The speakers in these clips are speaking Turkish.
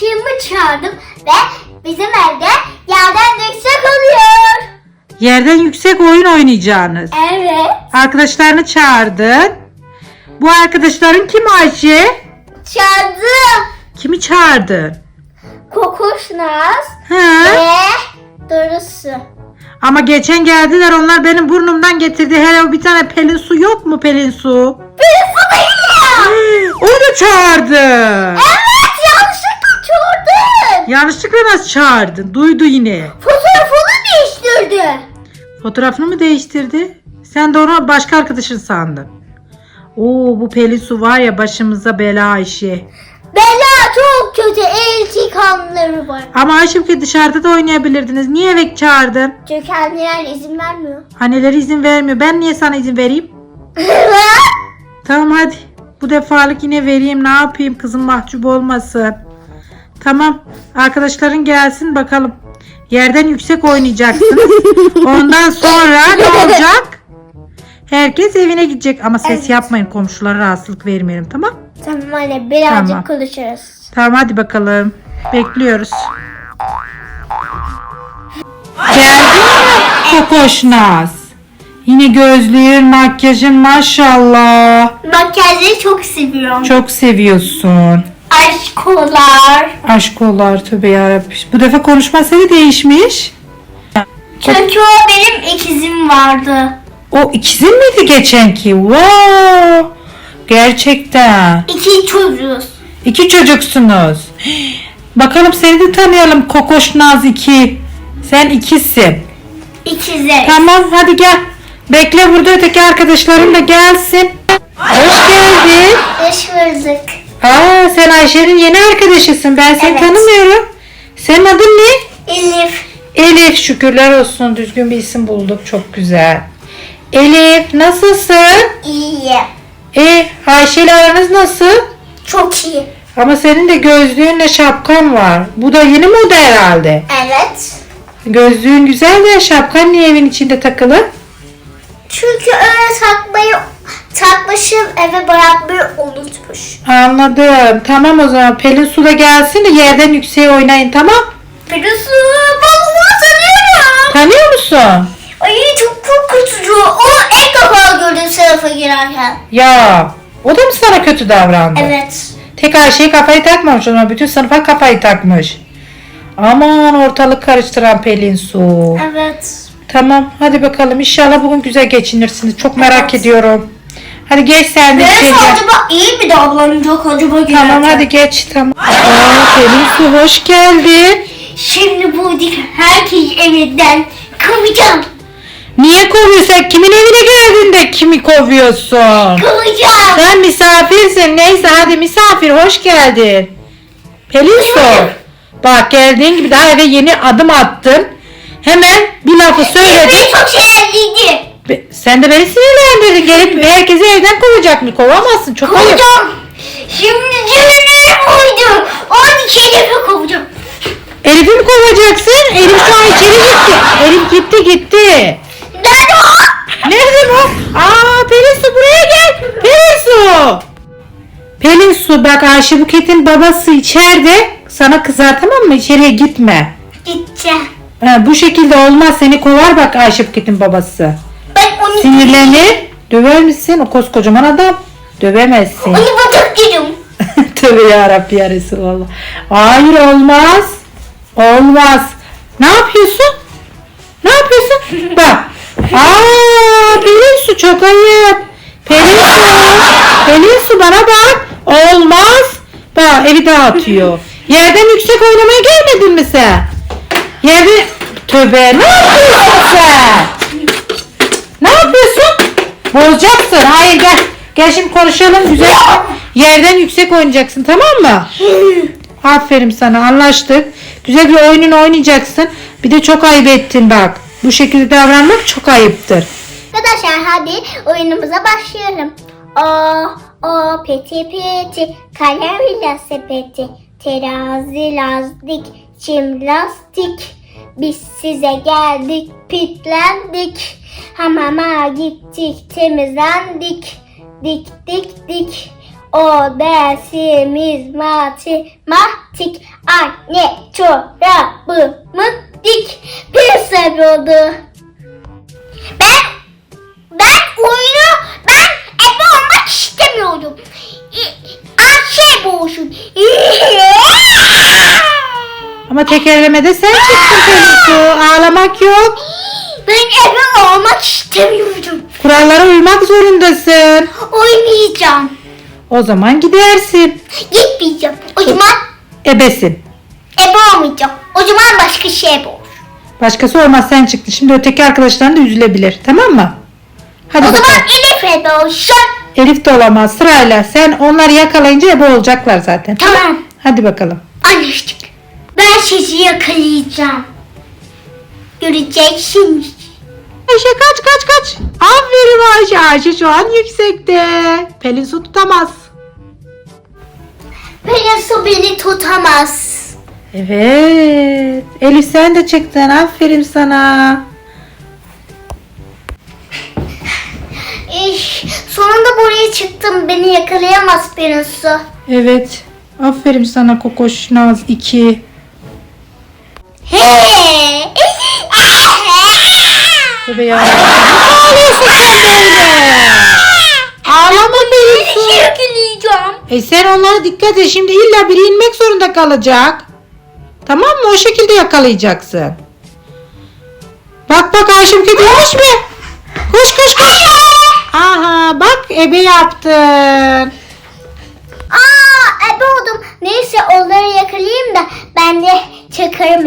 arkadaşımı çağırdım ve bizim evde yerden yüksek oluyor. Yerden yüksek oyun oynayacağınız. Evet. Arkadaşlarını çağırdın. Bu arkadaşların kim Ayşe? Çağırdım. Kimi çağırdın? Kokuşnaz Ha? ve Durusu. Ama geçen geldiler onlar benim burnumdan getirdi. Hele o bir tane pelin su yok mu pelin su? Birisi değil. Onu çağırdı. Evet. Yanlışlıkla nasıl çağırdın? Duydu yine. Fotoğrafını değiştirdi. Fotoğrafını mı değiştirdi? Sen de onu başka arkadaşın sandın. Oo bu pelin su var ya başımıza bela Ayşe. Bela çok kötü iltikamları var. Ama Ayşe ki dışarıda da oynayabilirdiniz. Niye eve çağırdın? Çünkü anneler izin vermiyor. Anneleri izin vermiyor. Ben niye sana izin vereyim? Tamam hadi. Bu defalık yine vereyim. Ne yapayım kızım mahcup olmasın. Tamam. Arkadaşların gelsin bakalım. Yerden yüksek oynayacaksınız. Ondan sonra ne olacak? Herkes evine gidecek ama ses Evet. yapmayın komşulara rahatsızlık vermeyelim tamam? tamam anne birazcık Tamam. konuşuruz. Tamam hadi bakalım. Bekliyoruz. Geldin mi Kokoşnaz? Yine gözlüğün, makyajın maşallah. Makyajı çok seviyorum. Çok seviyorsun. Aşkolar. Aşkolar tövbe yarabbim. Bu defa konuşma seni değişmiş. Çünkü o benim ikizim vardı. O ikizin miydi geçenki? Wow. Gerçekten. İki çocuğuz. İki çocuksunuz. Bakalım seni de tanıyalım Kokoşnaz 2. Sen ikisin. İkizler. Tamam hadi gel. Bekle burada öteki arkadaşların da gelsin. Hoş geldin. Hoş bulduk. Aa sen Ayşe'nin yeni arkadaşısın. Ben seni Evet. tanımıyorum. Senin adın ne? Elif. Elif şükürler olsun düzgün bir isim bulduk. Çok güzel. Elif nasılsın? İyi. E Ayşe ile aranız nasıl? Çok iyi. Ama senin de gözlüğünle şapkan var. Bu da yeni moda herhalde. Evet. Gözlüğün güzel de şapkan niye evin içinde takılı? Çünkü öyle takmayı takmışım eve bırakmayı unutmuş. Anladım. Tamam o zaman Pelin Su da gelsin de yerden yükseğe oynayın tamam? Birisi ben onu tanıyorum. Tanıyor musun? Ay çok korkutucu. Onu ilk defa gördüm sınıfa girerken. Ya o da mı sana kötü davrandı? Evet. Tek Ayşe'ye kafayı takmamış ama bütün sınıfa kafayı takmış. Aman ortalık karıştıran Pelin Su. Evet. Tamam hadi bakalım inşallah bugün güzel geçinirsiniz. Çok merak ediyorum. Hadi geç sen de içeriye. acaba iyi mi davranacak acaba girerken? Tamam hadi geç tamam. Aa, Pelin Su hoş geldin. Şimdi bu dik herkes evinden kovacağım. Niye kovuyorsun? Kimin evine geldin de kimi kovuyorsun? Kovacağım. Sen misafirsin. Neyse hadi misafir hoş geldin. Pelin Su. Bak geldiğin gibi daha eve yeni adım attın. Hemen bir lafı söyledin. Beni çok. Be- Sen de beni sinirlendirdin. Gelip herkesi evden kovacak mı? Kovamazsın. Çok ayıp. Kovacağım. Şimdi cümleler buydu. Onu kelime kovacağım. Elif'i mi kovacaksın? Elif şu an içeri gitti. Elif gitti gitti. Nerede o? Nerede bu? Aa Pelin Su buraya gel. Pelin Su. Pelin Su bak Ayşe Buket'in babası içeride. Sana kızar tamam mı? İçeriye gitme. Gideceğim. Ha, bu şekilde olmaz. Seni kovar bak Ayşe Buket'in babası. Ben onu, Sinirlenir. Döver misin? O koskocaman adam. Dövemezsin. onu batık yedim. Tövbe yarabbi ya Resulallah. Hayır olmaz. Olmaz. Ne yapıyorsun? Ne yapıyorsun? Bak. Aa, Pelin su çok ayıp. Pelin su. Pelin su bana bak. Olmaz. Bak evi dağıtıyor. Yerden yüksek oynamaya gelmedin mi sen? Yerde... Tövbe ne yapıyorsun sen? Ne yapıyorsun? Bozacaksın. Hayır gel. Gel şimdi konuşalım güzel. Yerden yüksek oynayacaksın tamam mı? Aferin sana anlaştık. Güzel bir oyunun oynayacaksın. Bir de çok ayıp ettin bak. Bu şekilde davranmak çok ayıptır. Arkadaşlar hadi oyunumuza başlayalım. O o peti peti kalem sepeti terazi lastik çim lastik biz size geldik pitlendik hamama gittik temizlendik dik dik dik O dersimiz matematik. Anne çorabımı dik. Bir seviyordu. Ben ben oyunu ben ebe olmak istemiyorum. Ayşe boğuşun. Ama tekerlemede sen çıktın Pelinsu. Ağlamak yok. Ben ebe olmak istemiyorum. Kurallara uymak zorundasın. Oynayacağım. O zaman gidersin. Gitmeyeceğim. O zaman Ebesin. ebe olmayacağım. O zaman başka şey bu. Başkası olmaz sen çıktın. Şimdi öteki arkadaşların da üzülebilir. Tamam mı? Hadi O bakalım. zaman Elif ebe olsun. Elif de olamaz sırayla. Sen onları yakalayınca ebe olacaklar zaten. Tamam. Hadi bakalım. Anlaştık. Ben sizi yakalayacağım. Göreceksiniz. Ayşe kaç kaç kaç. Aferin Ayşe. Ayşe şu an yüksekte. Pelin su tutamaz. Pelin su beni tutamaz. Evet. Elif sen de çıktın. Aferin sana. İş, sonunda buraya çıktım. Beni yakalayamaz Pelin su. Evet. Aferin sana Kokoş Naz 2. He. Tövbe ya. Ağlıyorsun sen böyle. Ağlama su. Yakalayacağım. E sen onlara dikkat et. Şimdi illa biri inmek zorunda kalacak. Tamam mı? O şekilde yakalayacaksın. Bak bak Ayşe Buket inmiş mi? Koş koş koş. Aha bak ebe yaptın. Aa, ebe oldum. Neyse onları yakalayayım da ben de çıkarım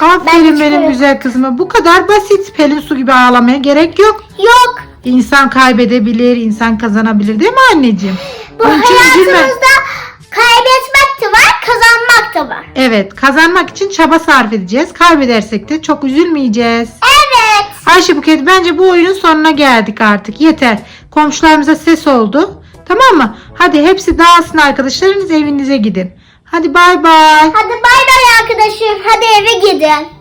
biraz. Ben Aferin benim güzel kızıma. Bu kadar basit. Pelin su gibi ağlamaya gerek yok. Yok. İnsan kaybedebilir, insan kazanabilir değil mi anneciğim? Bu Onun için üzülme. kaybetmek de var, kazanmak da var. Evet, kazanmak için çaba sarf edeceğiz. Kaybedersek de çok üzülmeyeceğiz. Evet. Ayşe Buket bence bu oyunun sonuna geldik artık. Yeter. Komşularımıza ses oldu. Tamam mı? Hadi hepsi dağılsın arkadaşlarınız evinize gidin. Hadi bay bay. Hadi bay bay arkadaşım. Hadi eve gidin.